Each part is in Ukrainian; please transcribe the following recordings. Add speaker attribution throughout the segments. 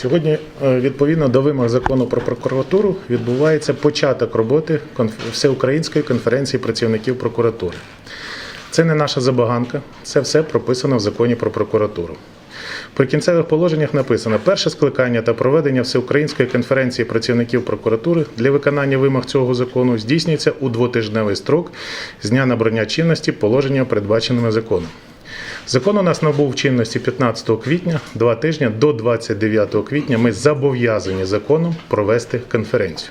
Speaker 1: Сьогодні, е, відповідно до вимог закону про прокуратуру, відбувається початок роботи Всеукраїнської конференції працівників прокуратури. Це не наша забаганка, це все прописано в законі про прокуратуру. При кінцевих положеннях написано перше скликання та проведення Всеукраїнської конференції працівників прокуратури для виконання вимог цього закону здійснюється у двотижневий строк з дня набрання чинності положення, передбаченими законом. Закон у нас набув чинності 15 квітня, два тижні до 29 квітня ми зобов'язані законом провести конференцію.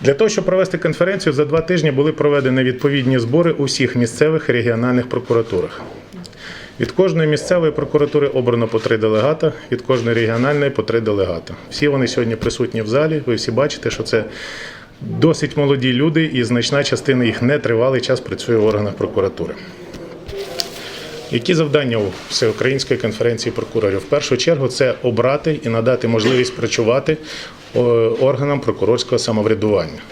Speaker 1: Для того, щоб провести конференцію, за два тижні були проведені відповідні збори у всіх місцевих і регіональних прокуратурах. Від кожної місцевої прокуратури обрано по три делегата, від кожної регіональної по три делегата. Всі вони сьогодні присутні в залі. Ви всі бачите, що це досить молоді люди, і значна частина їх не тривалий час працює в органах прокуратури. Які завдання у Всеукраїнської конференції прокурорів? В першу чергу це обрати і надати можливість працювати органам прокурорського самоврядування.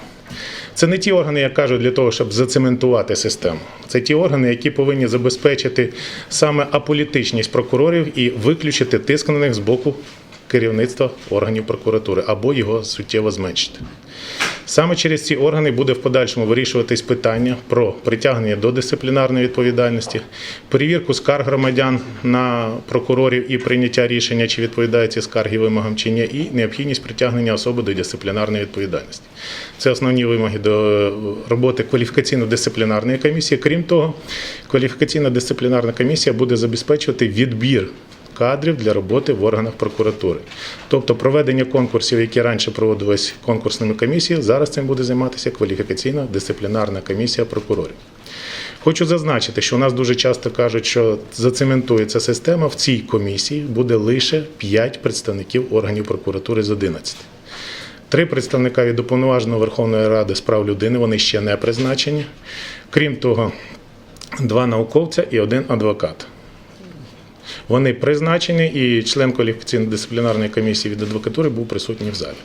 Speaker 1: Це не ті органи, як кажуть, для того, щоб зацементувати систему. Це ті органи, які повинні забезпечити саме аполітичність прокурорів і виключити тиск на них з боку керівництва органів прокуратури або його суттєво зменшити. Саме через ці органи буде в подальшому вирішуватись питання про притягнення до дисциплінарної відповідальності, перевірку скарг громадян на прокурорів і прийняття рішення, чи відповідають ці скарги вимогам чи ні, і необхідність притягнення особи до дисциплінарної відповідальності. Це основні вимоги до роботи кваліфікаційно-дисциплінарної комісії. Крім того, кваліфікаційна дисциплінарна комісія буде забезпечувати відбір кадрів для роботи в органах прокуратури. Тобто проведення конкурсів, які раніше проводились конкурсними комісіями, зараз цим буде займатися кваліфікаційна дисциплінарна комісія прокурорів. Хочу зазначити, що у нас дуже часто кажуть, що зацементується система. В цій комісії буде лише 5 представників органів прокуратури з 11. Три представника від уповноваженої Верховної Ради з прав людини, вони ще не призначені. Крім того, два науковця і один адвокат. Вони призначені, і член кваліфікаційно-дисциплінарної комісії від адвокатури був присутній в залі.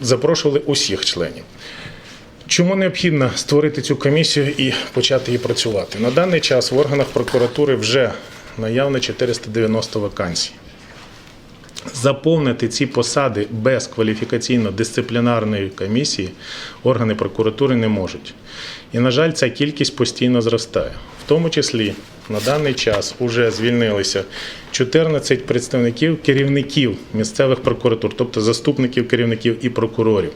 Speaker 1: Запрошували усіх членів. Чому необхідно створити цю комісію і почати її працювати? На даний час в органах прокуратури вже наявно 490 вакансій. Заповнити ці посади без кваліфікаційно-дисциплінарної комісії органи прокуратури не можуть. І, на жаль, ця кількість постійно зростає. Тому числі на даний час вже звільнилися 14 представників керівників місцевих прокуратур, тобто заступників керівників і прокурорів.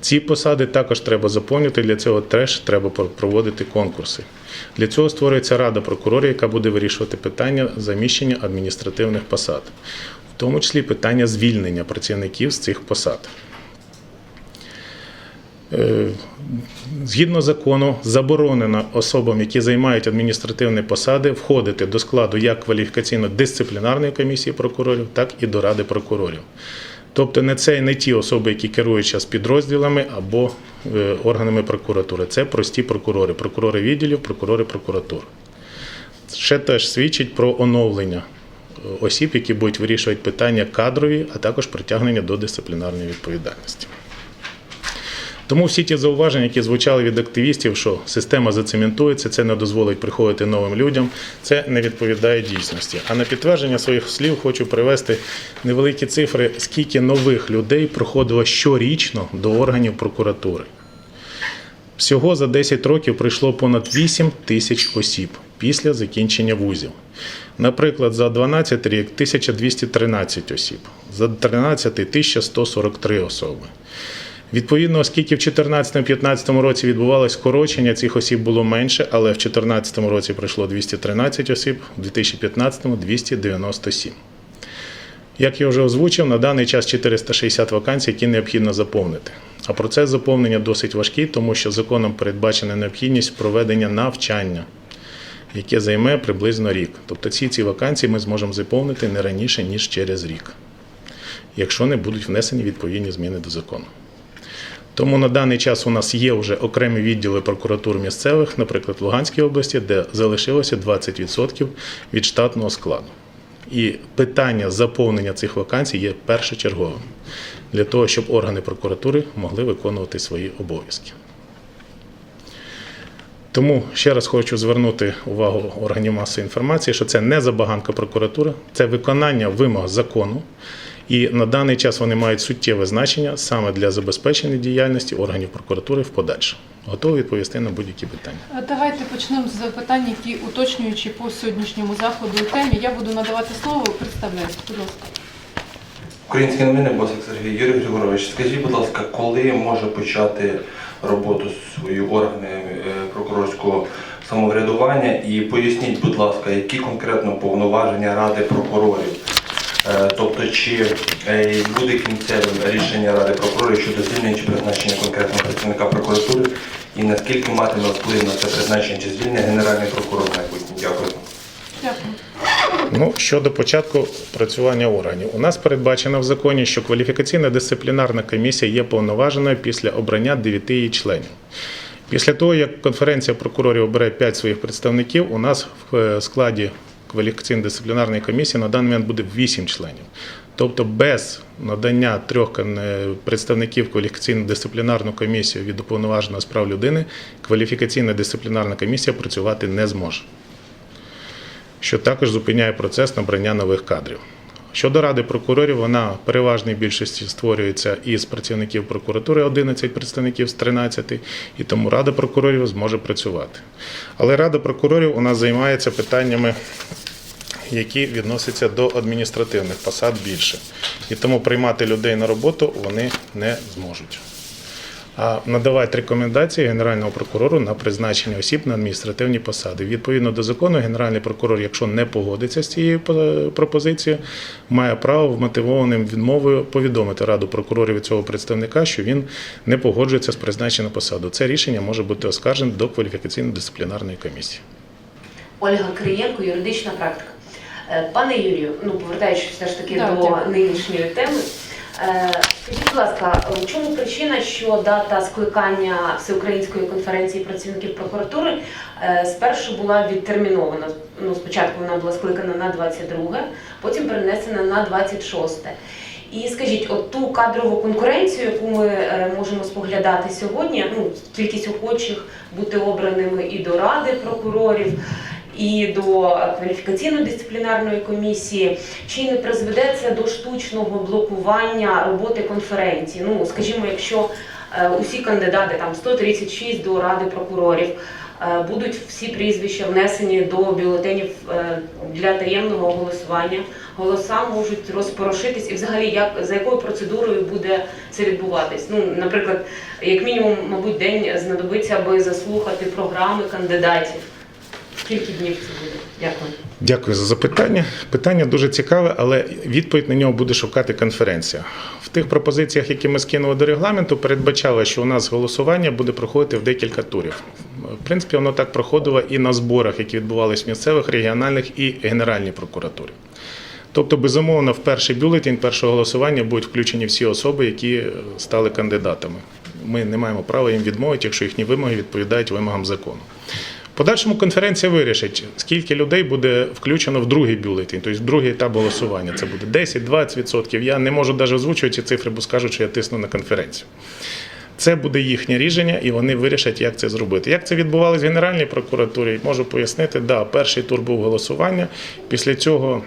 Speaker 1: Ці посади також треба заповнити. Для цього теж треба проводити конкурси. Для цього створюється рада прокурорів, яка буде вирішувати питання заміщення адміністративних посад, в тому числі питання звільнення працівників з цих посад. Згідно закону, заборонено особам, які займають адміністративні посади, входити до складу як кваліфікаційно-дисциплінарної комісії прокурорів, так і до ради прокурорів. Тобто не це не ті особи, які керують зараз підрозділами або е, органами прокуратури. Це прості прокурори, прокурори відділів, прокурори прокуратур. Ще теж свідчить про оновлення е, осіб, які будуть вирішувати питання кадрові, а також притягнення до дисциплінарної відповідальності. Тому всі ті зауваження, які звучали від активістів, що система зацементується, це не дозволить приходити новим людям, це не відповідає дійсності. А на підтвердження своїх слів хочу привести невеликі цифри, скільки нових людей проходило щорічно до органів прокуратури. Всього за 10 років прийшло понад 8 тисяч осіб після закінчення вузів. Наприклад, за 12 рік 1213 осіб, за 13 1143 особи. Відповідно, оскільки в 2014-2015 році відбувалось скорочення, цих осіб було менше, але в 2014 році прийшло 213 осіб, в 2015 – 297. Як я вже озвучив, на даний час 460 вакансій, які необхідно заповнити. А процес заповнення досить важкий, тому що законом передбачена необхідність проведення навчання, яке займе приблизно рік. Тобто ці ці вакансії ми зможемо заповнити не раніше, ніж через рік, якщо не будуть внесені відповідні зміни до закону. Тому на даний час у нас є вже окремі відділи прокуратур місцевих, наприклад, в Луганській області, де залишилося 20% від штатного складу. І питання заповнення цих вакансій є першочерговим для того, щоб органи прокуратури могли виконувати свої обов'язки. Тому ще раз хочу звернути увагу органів масової інформації, що це не забаганка прокуратури, це виконання вимог закону. І на даний час вони мають суттєве значення саме для забезпечення діяльності органів прокуратури в подальшому. Готовий відповісти на будь-які питання.
Speaker 2: Е, Давайте почнемо з запитань, які уточнюючі по сьогоднішньому заходу і темі. Я буду надавати слово. Представляюсь, будь ласка.
Speaker 3: Українські новини, Босик Сергій Юрій Григорович. Скажіть, будь ласка, коли може почати роботу свої органи е, прокурорського самоврядування? І поясніть, будь ласка, які конкретно повноваження Ради прокурорів? Е, Тобто, чи е, буде кінцевим рішення Ради прокурорів щодо звільнення чи призначення конкретного працівника прокуратури, і наскільки матиме вплив на це призначення чи звільнення Генеральний прокурор майбутнє? Дякую.
Speaker 2: Дякую.
Speaker 1: Ну, щодо початку працювання органів, у нас передбачено в законі, що кваліфікаційна дисциплінарна комісія є повноваженою після обрання 9 її членів. Після того, як конференція прокурорів обере 5 своїх представників, у нас в е, складі кваліфікаційно-дисциплінарної комісії на даний момент буде 8 членів. Тобто без надання трьох е, представників кваліфікаційно-дисциплінарну комісію від уповноваженого з прав людини, кваліфікаційна дисциплінарна комісія працювати не зможе що також зупиняє процес набрання нових кадрів. Щодо ради прокурорів, вона переважній більшості створюється із працівників прокуратури 11 представників з 13, і тому рада прокурорів зможе працювати. Але рада прокурорів у нас займається питаннями, які відносяться до адміністративних посад більше. І тому приймати людей на роботу вони не зможуть а надавати рекомендації Генеральному прокурору на призначення осіб на адміністративні посади. Відповідно до закону, Генеральний прокурор, якщо не погодиться з цією пропозицією, має право вмотивованим відмовою повідомити Раду прокурорів від цього представника, що він не погоджується з призначенням на посаду. Це рішення може бути оскаржене до кваліфікаційно-дисциплінарної комісії.
Speaker 4: Ольга Криєнко, юридична практика. Е, Пане Юрію, ну повертаючись все ж таки
Speaker 2: Так,
Speaker 4: до
Speaker 2: дякую.
Speaker 4: нинішньої теми. Е, Скажіть, будь ласка, в чому причина, що дата скликання Всеукраїнської конференції працівників прокуратури е, спершу була відтермінована? Ну, спочатку вона була скликана на 22, потім перенесена на 26. І скажіть, от ту кадрову конкуренцію, яку ми е, можемо споглядати сьогодні, ну кількість охочих бути обраними і до ради прокурорів, і до кваліфікаційно-дисциплінарної комісії, чи не призведе це до штучного блокування роботи конференції? Ну, скажімо, якщо е, усі кандидати, там 136 до ради прокурорів, е, будуть всі прізвища внесені до бюлетенів е, для таємного голосування. Голоса можуть розпорошитись, і взагалі як за якою процедурою буде це відбуватись? Ну, наприклад, як мінімум, мабуть, день знадобиться, аби заслухати програми кандидатів. Скільки днів це буде? Дякую.
Speaker 1: Дякую за запитання. Питання дуже цікаве, але відповідь на нього буде шукати конференція. В тих пропозиціях, які ми скинули до регламенту, передбачало, що у нас голосування буде проходити в декілька турів. В принципі, воно так проходило і на зборах, які відбувалися в місцевих, регіональних і Генеральній прокуратурі. Тобто, безумовно, в перший бюлетень першого голосування будуть включені всі особи, які стали кандидатами. Ми не маємо права їм відмовити, якщо їхні вимоги відповідають вимогам закону. Подальшому конференція вирішить, скільки людей буде включено в другий бюлетень, тобто другий етап голосування. Це буде 10-20%. Я не можу навіть озвучувати ці цифри, бо скажу, що я тисну на конференцію. Це буде їхнє рішення, і вони вирішать, як це зробити. Як це відбувалося в Генеральній прокуратурі, можу пояснити. Да, перший тур був голосування. Після цього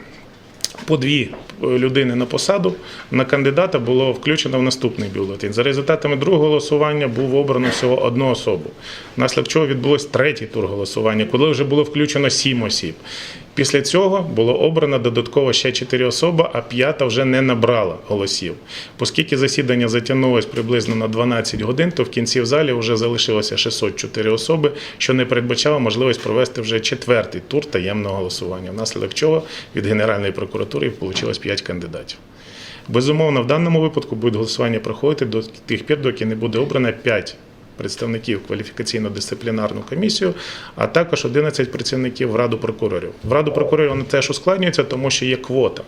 Speaker 1: по дві е, людини на посаду на кандидата було включено в наступний бюлетень. За результатами другого голосування був обрано всього одну особу. наслідок чого відбулось третій тур голосування, коли вже було включено сім осіб. Після цього було обрано додатково ще чотири особи, а п'ята вже не набрала голосів. Оскільки засідання затягнулось приблизно на 12 годин, то в кінці в залі вже залишилося 604 особи, що не передбачало можливість провести вже четвертий тур таємного голосування, внаслідок чого від Генеральної прокуратури вийшло 5 кандидатів. Безумовно, в даному випадку буде голосування проходити до тих пір, доки не буде обрано 5 представників кваліфікаційно-дисциплінарну комісію, а також 11 працівників в Раду прокурорів. В Раду прокурорів вони теж ускладнюється, тому що є квота.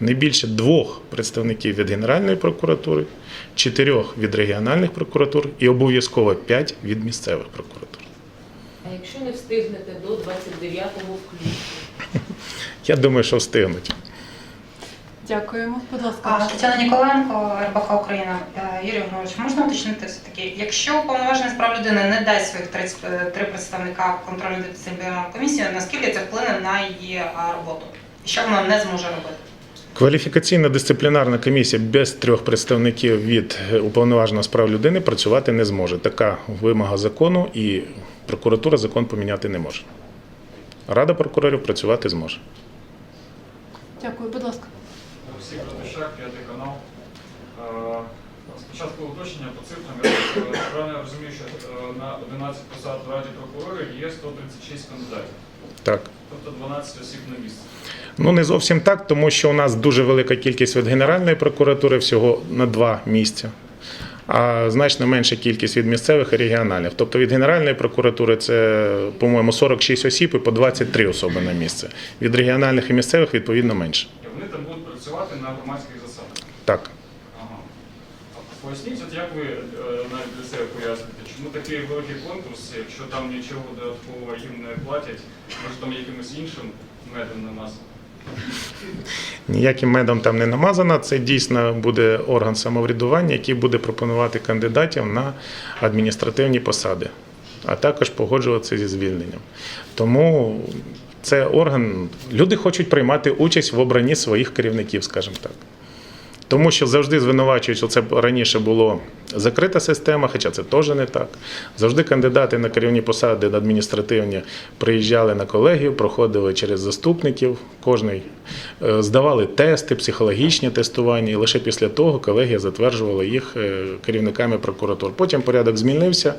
Speaker 1: Не більше двох представників від Генеральної прокуратури, чотирьох від регіональних прокуратур і обов'язково 5 від місцевих прокуратур.
Speaker 4: А якщо не встигнете до 29-го включно?
Speaker 1: Я думаю, що встигнуть.
Speaker 2: Дякуємо. Будь ласка.
Speaker 5: А, Тетяна Ніколенко, РБК Україна. Е, Юрій Григорович, можна уточнити все-таки, якщо уповноважений з прав людини не дасть своїх три, е, три представника в контрольну дисциплінарну комісію, наскільки це вплине на її роботу? І що вона не зможе робити?
Speaker 1: Кваліфікаційна дисциплінарна комісія без трьох представників від е, уповноваженого з прав людини працювати не зможе. Така вимога закону, і прокуратура закон поміняти не може. Рада прокурорів працювати зможе.
Speaker 2: Дякую, будь ласка.
Speaker 6: Спочатку уточнення по цифрам. Я е, правильно розумію, що е, на 11 посад в Раді прокурорів є 136 кандидатів,
Speaker 1: Так.
Speaker 6: тобто 12 осіб на місце.
Speaker 1: Ну не зовсім так, тому що у нас дуже велика кількість від Генеральної прокуратури всього на два місця. А значно менша кількість від місцевих і регіональних. Тобто від Генеральної прокуратури це, по-моєму, 46 осіб і по 23 особи на місце. Від регіональних і місцевих відповідно менше.
Speaker 6: І вони там будуть працювати на громадських засадах.
Speaker 1: Так.
Speaker 6: Поясніть, от як ви е, навіть для себе поясните, чому такий великий конкурс, якщо там нічого додаткового їм не платять, може там якимось іншим медом намазано?
Speaker 1: Ніяким медом там не намазано. Це дійсно буде орган самоврядування, який буде пропонувати кандидатів на адміністративні посади, а також погоджуватися зі звільненням. Тому це орган. Люди хочуть приймати участь в обранні своїх керівників, скажімо так. Тому що завжди звинувачують, що це раніше було закрита система, хоча це теж не так. Завжди кандидати на керівні посади на адміністративні приїжджали на колегію, проходили через заступників, кожний е, здавали тести, психологічні тестування, і лише після того колегія затверджувала їх е, керівниками прокуратур. Потім порядок змінився,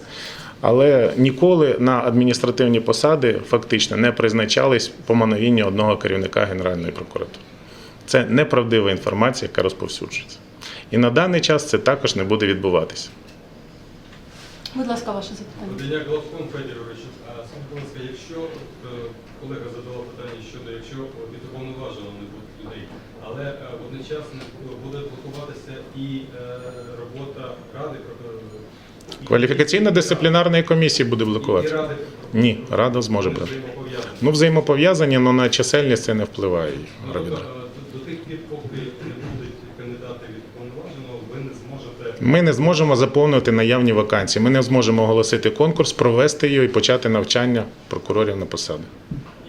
Speaker 1: але ніколи на адміністративні посади фактично не призначались по мановінню одного керівника Генеральної прокуратури. Це неправдива інформація, яка розповсюджується. І на даний час це також не буде відбуватися.
Speaker 2: Будь ласка, ваше запитання.
Speaker 7: Водяняк Главком Федорович, а скажіть, будь ласка, якщо от, е, колега задала питання щодо, якщо від уповноваженого не буде людей, але е, водночас буде блокуватися і е, робота ради і-
Speaker 1: Кваліфікаційно-дисциплінарної комісії буде
Speaker 7: і
Speaker 1: блокувати.
Speaker 7: ради
Speaker 1: Ні, рада зможе брати. Ну, взаємопов'язані, але на чисельність це не впливає.
Speaker 7: Ну, тобто,
Speaker 1: Робітра.
Speaker 7: е, до- до тих пір, поки не будуть кандидати від уповноваженого, ви не зможете
Speaker 1: Ми не зможемо заповнити наявні вакансії. Ми не зможемо оголосити конкурс, провести його і почати навчання прокурорів на посади.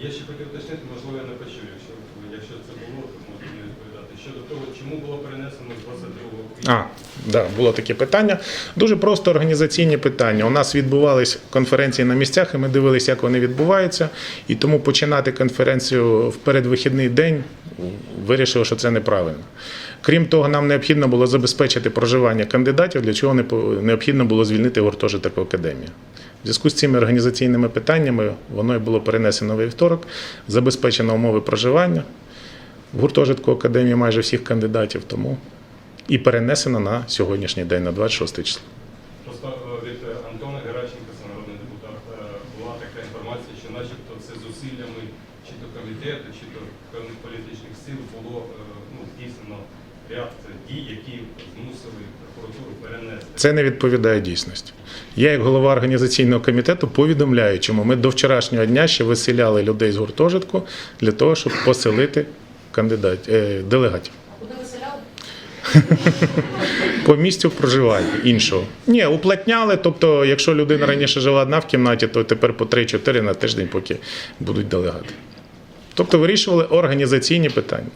Speaker 7: Я ще хотів уточнити, можливо, я не почув, якщо, якщо це було, то можете не відповідати. Щодо того, чому було перенесено з 22 квітня.
Speaker 1: А, да, було таке питання. Дуже просто організаційні питання. У нас відбувались конференції на місцях, і ми дивилися, як вони відбуваються. І тому починати конференцію в передвихідний день вирішили, що це неправильно. Крім того, нам необхідно було забезпечити проживання кандидатів, для чого необхідно було звільнити гуртожиток академії. В зв'язку з цими організаційними питаннями воно і було перенесено у вівторок, забезпечено умови проживання в гуртожитку академії майже всіх кандидатів, тому і перенесено на сьогоднішній день, на 26 число.
Speaker 7: Просто е, від е, Антона Геращенка, це народний депутат, е, була така інформація, що начебто це зусиллями чи то комітету, чи то певних політичних сил було е, ну, здійснено ряд дій, які змусили прокуратуру перенести.
Speaker 1: Це не відповідає дійсності. Я, як голова організаційного комітету, повідомляю, чому ми до вчорашнього дня ще виселяли людей з гуртожитку для того, щоб поселити кандидат, е, делегатів.
Speaker 4: Куди виселяли?
Speaker 1: По місцю проживання іншого. Ні, уплотняли. Тобто, якщо людина раніше жила одна в кімнаті, то тепер по 3-4 на тиждень, поки будуть делегати. Тобто вирішували організаційні питання.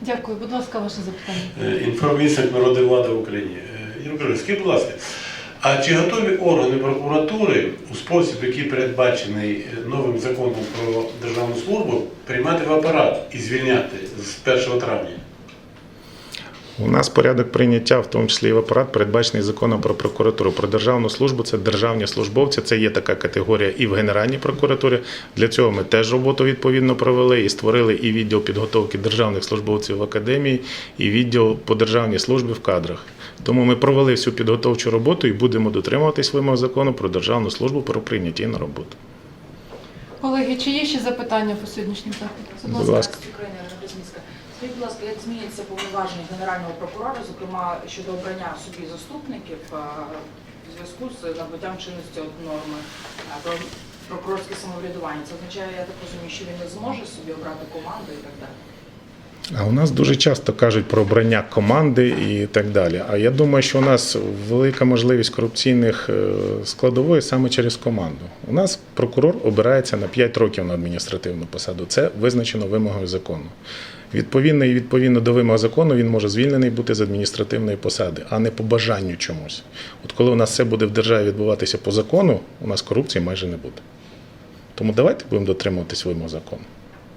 Speaker 2: Дякую, будь ласка, ваше запитання.
Speaker 8: Е, інформаційних народної влади в Скажіть, будь ласка, а чи готові органи прокуратури у спосіб, який передбачений новим законом про державну службу, приймати в апарат і звільняти з 1 травня?
Speaker 1: У нас порядок прийняття, в тому числі і в апарат, передбачений законом про прокуратуру. Про державну службу це державні службовці. Це є така категорія і в Генеральній прокуратурі. Для цього ми теж роботу відповідно провели і створили і відділ підготовки державних службовців в академії, і відділ по державній службі в кадрах. Тому ми провели всю підготовчу роботу і будемо дотримуватись вимог закону про державну службу про прийняття на роботу.
Speaker 2: Колеги, чи є ще запитання по сьогоднішньому заходу?
Speaker 1: Будь ласка.
Speaker 9: Зміниться повноваження генерального прокурора, зокрема щодо обрання собі заступників а, в зв'язку з набуттям чинності норми а, про прокурорське самоврядування? Це означає, я так розумію, що він не зможе собі обрати команду і так далі.
Speaker 1: А у нас дуже часто кажуть про обрання команди і так далі. А я думаю, що у нас велика можливість корупційних е, складової саме через команду. У нас прокурор обирається на 5 років на адміністративну посаду. Це визначено вимогою закону. Відповідно і відповідно до вимог закону він може звільнений бути з адміністративної посади, а не по бажанню чомусь. От коли у нас все буде в державі відбуватися по закону, у нас корупції майже не буде. Тому давайте будемо дотримуватись вимог закону.